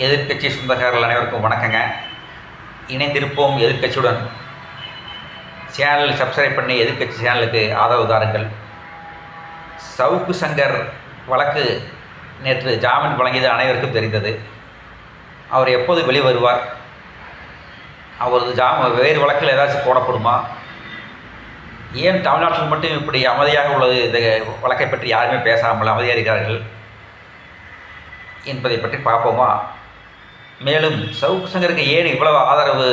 எதிர்க்கட்சி சொந்தக்காரர்கள் அனைவருக்கும் வணக்கங்க. இணைந்திருப்போம் எதிர்க்கட்சியுடன். சேனல் சப்ஸ்கிரைப் பண்ணி எதிர்க்கட்சி சேனலுக்கு ஆதரவு தாருங்கள். சவுக்கு சங்கர் வழக்கு நேற்று ஜாமீன் வழங்கியது அனைவருக்கும் தெரிந்தது. அவர் எப்போது வெளிவருவார்? அவரது ஜாம வேறு வழக்கில் ஏதாச்சும் போடப்படுமா? ஏன் தமிழ்நாட்டில் மட்டும் இப்படி அமைதியாக உள்ளது? இந்த வழக்கை பற்றி யாருமே பேசாமல் அமைதியாக இருக்கிறார்கள் என்பதை பற்றி பார்ப்போமா? மேலும் சவுக்கு சங்கருக்கு ஏன் இவ்வளவு ஆதரவு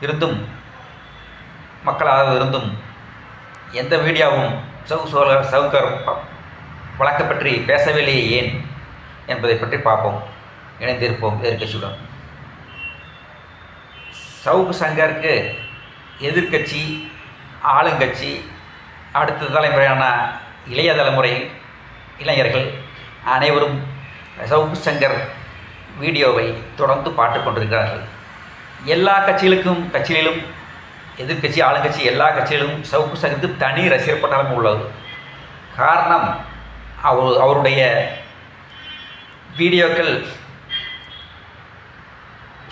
இருந்தும் மக்கள் ஆதரவு இருந்தும் எந்த மீடியாவும் சவு சோழர் சவுக்கர் ப- வழக்கை பற்றி பேசவில்லையே ஏன் என்பதை பற்றி பார்ப்போம். இணைந்திருப்போம் எதிர்கட்சியுடன் சவுக் சங்கருக்கு எதிர்க்கட்சி ஆளுங்கட்சி அடுத்த தலைமுறையான இளைய தலைமுறை இளைஞர்கள் அனைவரும் சவுக்கு சங்கர் வீடியோவை தொடர்ந்து பார்த்து கொண்டிருக்கிறார்கள். எல்லா கட்சிகளுக்கும் கட்சிகளிலும் எதிர்க்கட்சி ஆளுங்கட்சி எல்லா கட்சிகளிலும் சவுக்கு சகித்து தனி ரசிகர் பட்டாளம் உள்ளது. காரணம் அவர் அவருடைய வீடியோக்கள்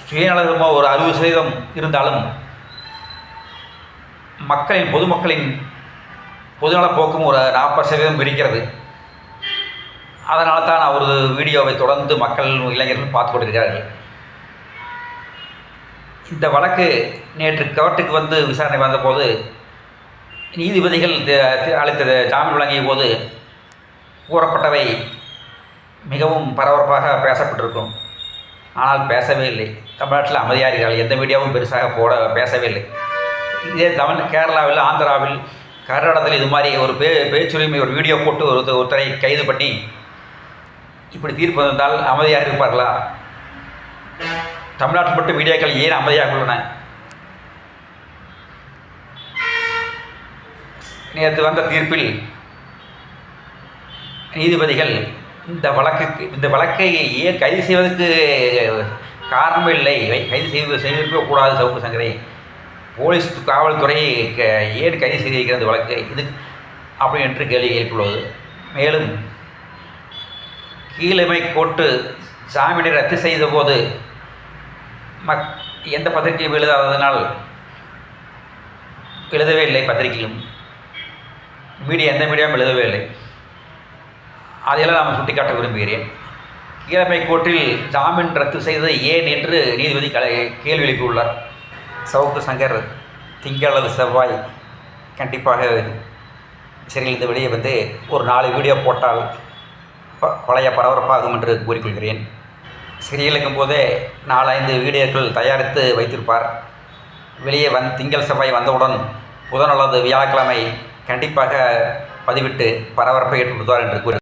சுயநலமாக ஒரு அறுபது சதவீதம் இருந்தாலும் மக்களின் பொதுமக்களின் பொதுநல போக்கும் ஒரு நாற்பது சதவீதம் இருக்கிறது அதனால தான் அவரது வீடியோவை தொடர்ந்து மக்கள் இளைஞர்கள் பார்த்து கொண்டிருக்கிறார்கள். இந்த வழக்கு நேற்று கோர்ட்டுக்கு வந்து விசாரணை வந்தபோது நீதிபதிகள் அளித்த ஜாமீன் வழங்கிய போது கூறப்பட்டவை மிகவும் பரபரப்பாக பேசப்பட்டிருக்கும். ஆனால் பேசவே இல்லை. தமிழ்நாட்டில் அமைதியார்கள் எந்த மீடியாவும் பெருசாக போட பேசவே இல்லை. இதே தமிழ் கேரளாவில் ஆந்திராவில் கர்நாடகத்தில் இது மாதிரி ஒரு பே பேச்சுரிமை ஒரு வீடியோ போட்டு ஒரு ஒருத்தரை கைது பண்ணி இப்படி தீர்ப்பு வந்தால் அமைதியாக இருப்பார்களா? தமிழ்நாட்டில் மட்டும் மீடியாக்கள் ஏன் அமைதியாக உள்ளன? நேற்று வந்த தீர்ப்பில் நீதிபதிகள் இந்த வழக்குக்கு இந்த வழக்கை ஏன் கைது செய்வதற்கு காரணம் இல்லை. கைது செய்வது செய்திருக்க கூடாது சவுக்கு சங்கரை. போலீஸ் காவல்துறை க- ஏன் கைது செய்திருக்கிறது இந்த இது அப்படி என்று கேள்வி எழுப்பியுள்ளது. மேலும் கீழமை கோட்டு ஜாமீனை ரத்து செய்த போது மக் எந்த பத்திரிகையும் எழுதாததனால் எழுதவே இல்லை பத்திரிகையும் மீடியா எந்த மீடியாவும் எழுதவே இல்லை. அதையெல்லாம் நான் சுட்டிக்காட்ட விரும்புகிறேன். கீழமை கோர்ட்டில் ஜாமீன் ரத்து செய்தது ஏன் என்று நீதிபதி கலை கேள்வி எழுப்பியுள்ளார். சவுக்கு சங்கர் திங்கள் அல்லது செவ்வாய் கண்டிப்பாக சிறையிலிருந்து வெளியே வந்து ஒரு நாலு வீடியோ போட்டால் கொலைய பரபரப்பாகும் என்று கூறிக்கொள்கிறேன். சிறையில் இருக்கும்போதே நாலஞ்சு வீடியோக்கள் தயாரித்து வைத்திருப்பார். வெளியே வந் திங்கள் செவ்வாய் வந்தவுடன் புதன் அல்லது வியாழக்கிழமை கண்டிப்பாக பதிவிட்டு பரபரப்பை ஏற்படுத்துவார் என்று கூறி